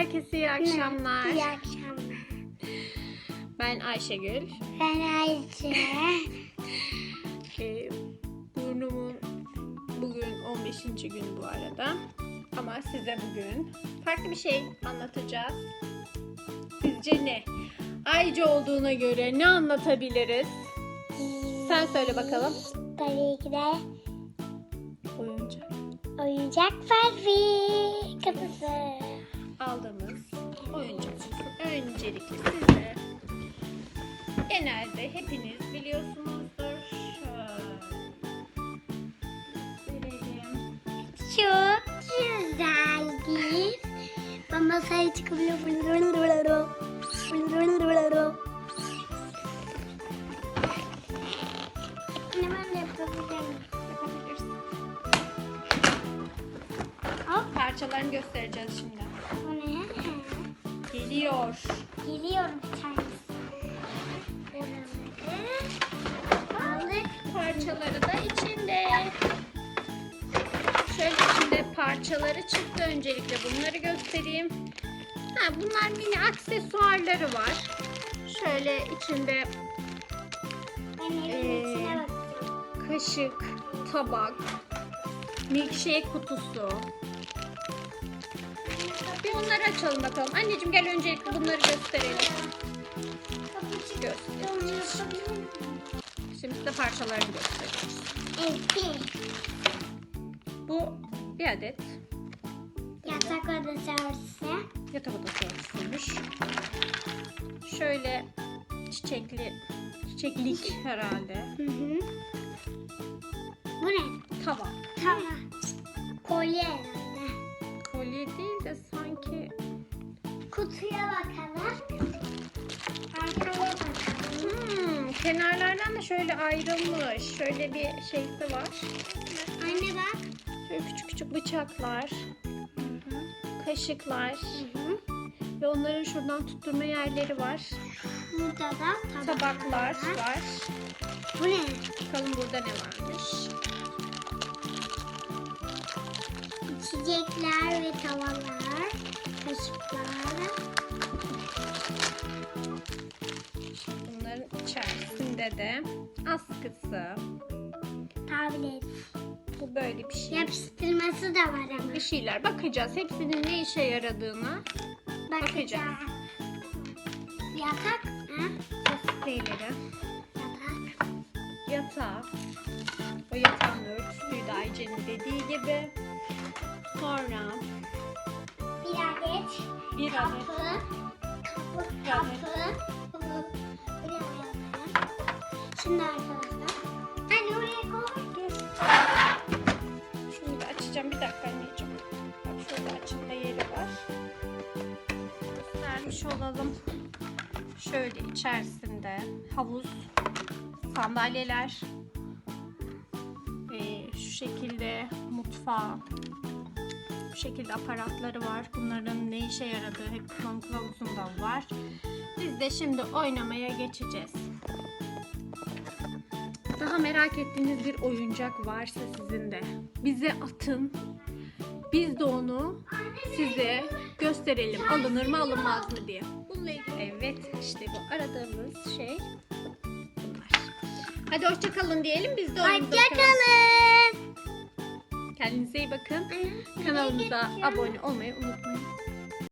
Herkese iyi akşamlar. İyi akşamlar. Ben Ayşegül. Ben Ayşe. Ee, burnumun bugün 15. gün bu arada. Ama size bugün farklı bir şey anlatacağız. Sizce ne? Aycı olduğuna göre ne anlatabiliriz? Sen söyle bakalım. Tabii ki de Oyuncak. oyuncak Barbie kapısı. Aldığımız oyuncakçısı öncelikle size genelde hepiniz biliyorsunuzdur. Çok güzel bir Ben masaya çıkabiliyor. Anne ben. Parçalarını göstereceğiz şimdi. O ne? Geliyor. Geliyorum bir tanesi. Parçaları da içinde. Şöyle içinde parçaları çıktı. Öncelikle bunları göstereyim. Ha, bunlar mini aksesuarları var. Şöyle içinde Ee, kaşık, tabak, milkshake kutusu. Bir bunları açalım bakalım. Anneciğim gel öncelikle bunları gösterelim. Şimdi size parçalarını göstereceğiz. Bu bir adet Yatak odası örtüsü. yatak odası örtüsüymüş. Şöyle çiçekli, çiçeklik herhalde. Hı hı. Bu ne? Tava. Tamam. Kolye herhalde. Kolye değil de sanki Kutuya bakalım. Arkaya bakalım. Hmm, kenarlardan da şöyle ayrılmış. Şöyle bir şeysi var. Anne bak. Şöyle küçük küçük bıçaklar, kaşıklar Hı hı. ve onların şuradan tutturma yerleri var. Burada da Tabaklar var. Bu ne? Bakalım burada ne varmış. İçecekler ve tavalar. Kaşıklar. Bunların içerisinde de askısı. Tablet. Bu böyle bir şey. Yapıştırması da var ama. Bir şeyler bakacağız. Hepsinin ne işe yaradığına Bakacağım. Yatak mı? şeyleri. Yatak. Yatağı. O yatağın örtüsüydü Ayce'nin dediği gibi. Sonra Bir adet bir kapı. adet Kapı. Bir adet. Kapı. Koyalım. Şimdi arkadaşlar. Anne oraya koy. Dur. Şunu da açacağım. Bir dakika anneciğim. Bak şurada açılma yeri var. Göstermiş olalım. Şöyle içerisinde havuz, sandalyeler, ee, şu şekilde mutfağı, bu şekilde aparatları var. Bunların ne işe yaradığı hep kullanım kılavuzunda var. Biz de şimdi oynamaya geçeceğiz. Daha merak ettiğiniz bir oyuncak varsa sizin de bize atın. Biz de onu size gösterelim. Alınır mı alınmaz mı diye. Bununla ilgili evet işte bu aradığımız şey. Hadi hoşçakalın diyelim. Biz de. Hoşçakalın. Kendinize iyi bakın. Kanalımıza abone olmayı unutmayın.